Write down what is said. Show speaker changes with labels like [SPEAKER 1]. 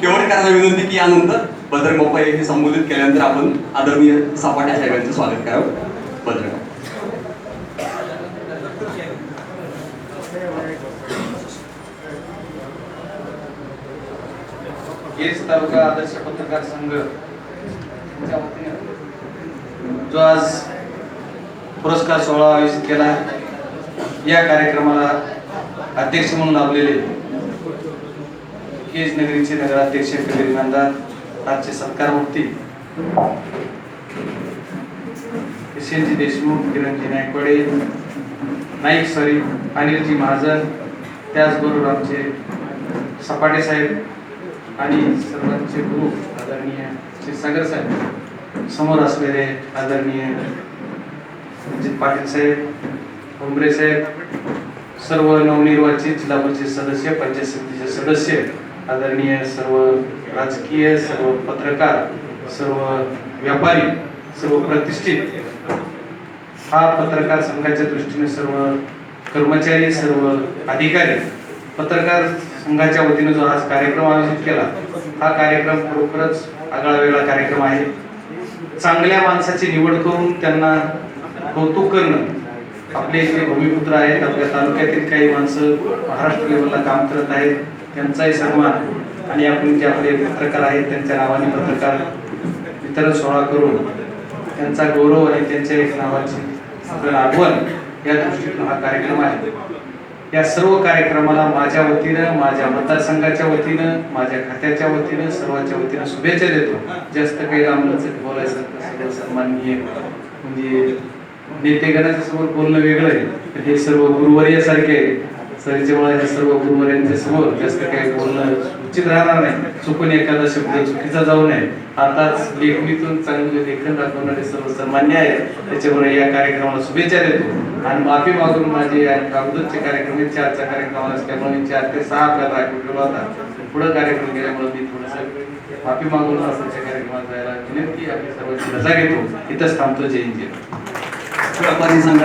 [SPEAKER 1] केवळकरांना विनंती की यानंतर बजरंग बाप्पा हे संबोधित केल्यानंतर आपण आदरणीय सपाट्या साहेबांचं स्वागत करावं. बजरंग
[SPEAKER 2] केस तालुका आदर्श पत्रकार संघ जो आज पुरस्कार सोहळा आयोजित केला या कार्यक्रमाला अध्यक्ष म्हणून लाभलेले केज नगरीचे नगराध्यक्ष कबीर आमचे सरकार सत्कारमूर्ती किशनजी देशमुख किरणजी नायकवाडे नाईक सॉरी अनिलजी महाजन त्याचबरोबर आमचे सपाटे साहेब आणि सर्वांचे गुरु आदरणीय श्री सागर साहेब. समोर असलेले आदरणीय अजित पाटील साहेब उमरे साहेब सर्व नवनिर्वाचित जिल्हा परिषद सदस्य पंचायत समितीचे सदस्य आदरणीय सर्व राजकीय सर्व पत्रकार सर्व व्यापारी सर्व प्रतिष्ठित हा पत्रकार संघाच्या दृष्टीने सर्व कर्मचारी सर्व अधिकारी पत्रकार संघाच्या वतीने जो आज कार्यक्रम आयोजित केला हा कार्यक्रम खरोखरच आगळावेगळा कार्यक्रम आहे. चांगल्या माणसाची निवड करून त्यांना कौतुक करणं आपले इथले भूमिपुत्र आहेत आपल्या तालुक्यातील काही माणसं महाराष्ट्र लेवलला काम करत आहेत त्यांचाही सन्मान आणि आपण जे आपले पत्रकार आहेत त्यांच्या नावाने पत्रकार वितरण सोहळा करून त्यांचा गौरव आणि त्यांच्या एक नावाची आपल्याला आठवण या दृष्टीतून हा कार्यक्रम आहे. या सर्व कार्यक्रमाला माझ्या वतीनं माझ्या मतदारसंघाच्या वतीनं माझ्या खात्याच्या वतीनं सर्वांच्या वतीनं शुभेच्छा देतो. जास्त काही लांबलचक बोलायचं सन्माननीय म्हणजे नेतेगणाच्या समोर बोलणं वेगळं आहे? तर हे सर्व गुरुवर्यासारखे आहे सरीच्या हे सर्व गुरुवर्यांच्या समोर. जास्त काही बोलणं उचित राहणार नाही. चुकून एखादा शब्द चुकीचा जाऊ नये. आताच लेखणीतून चांगले लेखन दाखवणारे सर्व सन्मान्य आहे त्याच्यामुळे या कार्यक्रमाला शुभेच्छा देतो. आणि माफी मागून माझे या अगोदरचे कार्यक्रम चारचा कार्यक्रम असल्यामुळे मी चार ते सहा आपल्याला राखून होता पुढे कार्यक्रम केल्यामुळे मी थोडस माफी मागून असं कार्यक्रमात जायला विनंती आपली सर्वांची रजा घेतो. इथंच थांबतो. जय हिंद. जय
[SPEAKER 1] व्यापारी संघ